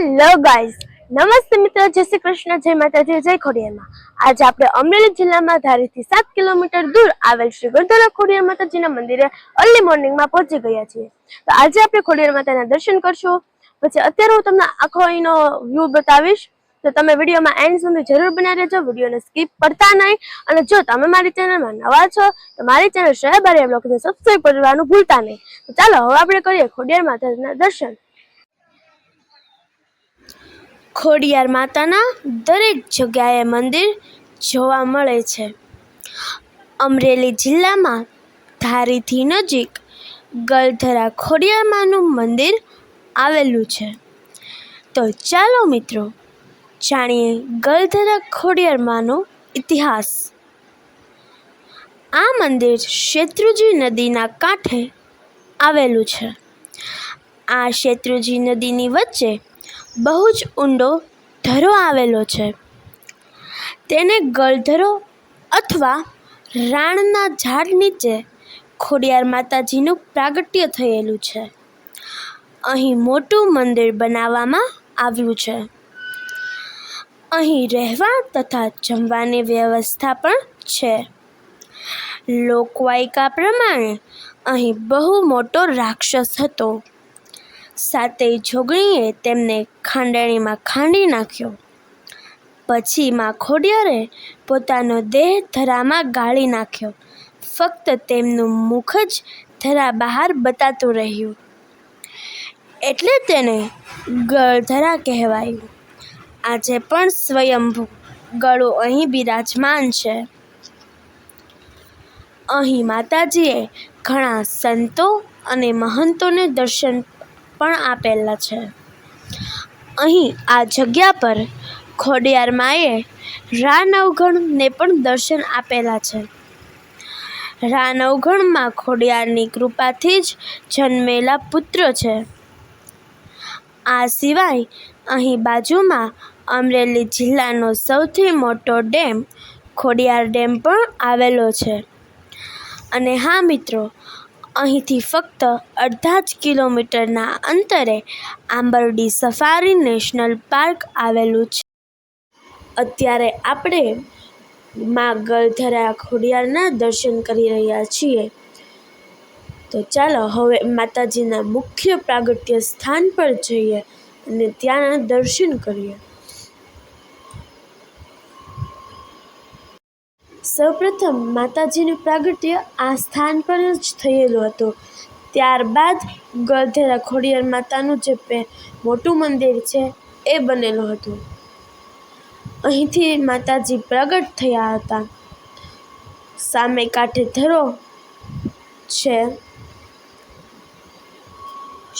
Hello guys નમસ્તે મિત્રો, જય શ્રી કૃષ્ણ, જય માતાજી, જય ખોડિયારમાં. આજે આપણે અમરેલી જિલ્લામાં ધારીથી સાત કિલોમીટર દૂર આવેલ શ્રી ગોરધરા ખોડિયાર માતાજીના મંદિરે અર્લી મોર્નિંગમાં પહોંચી ગયા છીએ. તો આજે આપણે ખોડિયાર માતાના દર્શન કરશું. પછી અત્યારે હું તમને આખો અહીંનો વ્યૂ બતાવીશ. તો તમે વિડીયોમાં એન્ડ સુધી જરૂર બનાવી રહેજો. વિડીયોને સ્કીપ કરતા નહીં. અને જો તમે મારી ચેનલમાં નવા છો, તો મારી ચેનલ શહેર બારી બ્લોગને સબસ્ક્રાઈબ કરવાનું ભૂલતા નહીં. તો ચાલો, હવે આપણે કરીએ ખોડિયાર માતાજીના દર્શન. ખોડિયાર માતાના દરેક જગ્યાએ મંદિર જોવા મળે છે. અમરેલી જિલ્લામાં ધારીથી નજીક ગલધરા ખોડિયારમાનું મંદિર આવેલું છે. તો ચાલો મિત્રો, જાણીએ ગલધરા ખોડિયારમાંનો ઇતિહાસ. આ મંદિર શેત્રુજી નદીના કાંઠે આવેલું છે. આ શેત્રુજી નદીની વચ્ચે બહુ જ ઊંડો ધરો આવેલો છે. તેને ગલધરો અથવા રાણના ઝાડ નીચે ખોડિયાર માતાજીનું પ્રાગટ્ય થયેલું છે. અહીં મોટું મંદિર બનાવવામાં આવ્યું છે. અહીં રહેવા તથા જમવાની વ્યવસ્થા પણ છે. લોકવાયકા પ્રમાણે અહીં બહુ મોટો રાક્ષસ હતો. સાતેય જોગણીએ તેમને ખાંડણીમાં ખાંડી નાખ્યો. પછી માં ખોડિયારે પોતાનો દેહ ધરામાં ગાળી નાખ્યો. ફક્ત તેમનું મુખ જ ધરા બહાર બતાતું રહ્યું. એટલે તેને ગળધરા કહેવાયું. આજે પણ સ્વયંભૂ ગળું અહીં બિરાજમાન છે. અહીં માતાજીએ ઘણા સંતો અને મહંતોને દર્શન પણ આપેલા છે. અહીં આ જગ્યા પર ખોડિયાર માએ રા નવઘણને પણ દર્શન આપેલા છે. રા નવઘણમાં ખોડિયારની કૃપાથી જ જન્મેલા પુત્ર છે. આ સિવાય અહીં બાજુમાં અમરેલી જિલ્લાનો સૌથી મોટો ડેમ ખોડિયાર ડેમ પણ આવેલો છે. અને હા મિત્રો અહીંથી ફક્ત અડધા જ કિલોમીટરના અંતરે આંબરડી સફારી નેશનલ પાર્ક આવેલું છે. અત્યારે આપણે માં ગલધરા ખોડિયારના દર્શન કરી રહ્યા છીએ. તો ચાલો હવે માતાજીના મુખ્ય પ્રાગટ્ય સ્થાન પર જઈએ અને ત્યાંના દર્શન કરીએ. સૌપ્રથમ માતાજીનું પ્રાગટ્ય આ સ્થાન પર જ થયેલું હતું. ત્યારબાદ ગલધરા ખોડિયાર માતાનું જે મોટું મંદિર છે, એ બનેલું હતું. અહીંથી માતાજી પ્રગટ થયા હતા. સામે કાંઠે ધરો છે.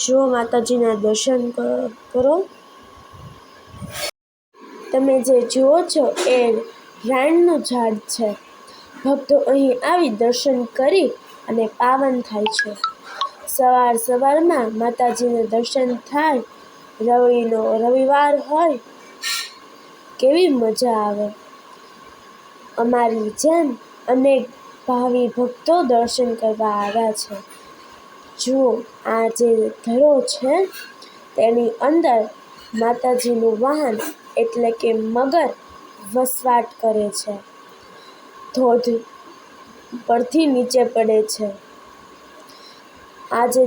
જો માતાજીના દર્શન કરો. તમે જે જુઓ છો, એ રાણનું ઝાડ છે. ભક્તો અહીં આવી દર્શન કરી અને પાવન થાય છે. સવાર સવારમાં માતાજીને દર્શન થાય, રવિનો રવિવાર હોય, કેવી મજા આવે. અમારી જેમ અનેક ભાવિ ભક્તો દર્શન કરવા આવ્યા છે. જુઓ, આ જે ધરો છે, તેની અંદર માતાજીનું વાહન એટલે કે મગર વસવાટ કરે છે. ધોધ પરથી નીચે પડે છે. આ જે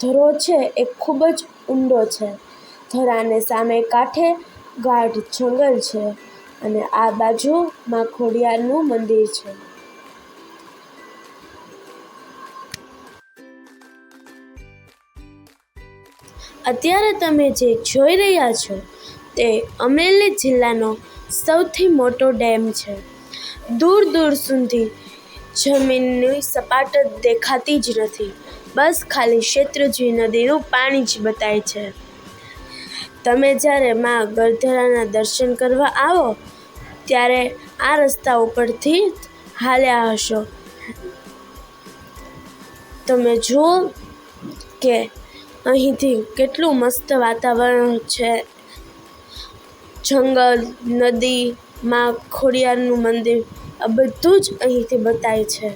ધરો છે એ ખૂબ જ ઊંડો છે. ધરાને સામે કાંઠે ગાઢ જંગલ છે અને આ બાજુ માં ખોડિયારનું મંદિર છે. અત્યારે તમે જે જોઈ રહ્યા છો તે અમરેલી જિલ્લાનો સૌથી મોટો ડેમ છે. દૂર દૂર સુધી જમીનની સપાટ દેખાતી જ નથી. બસ ખાલી શેત્રુંજી નદીનું પાણી જ બતાય છે. તમે જ્યારે માં ગરધરાના દર્શન કરવા આવો, ત્યારે આ રસ્તા ઉપરથી હાલ્યા હશો. તમે જુઓ કે અહીંથી કેટલું મસ્ત વાતાવરણ છે. જંગલ, નદી મા ખોડિયારનું મંદિર આ બધું જ અહીંથી બતાય છે.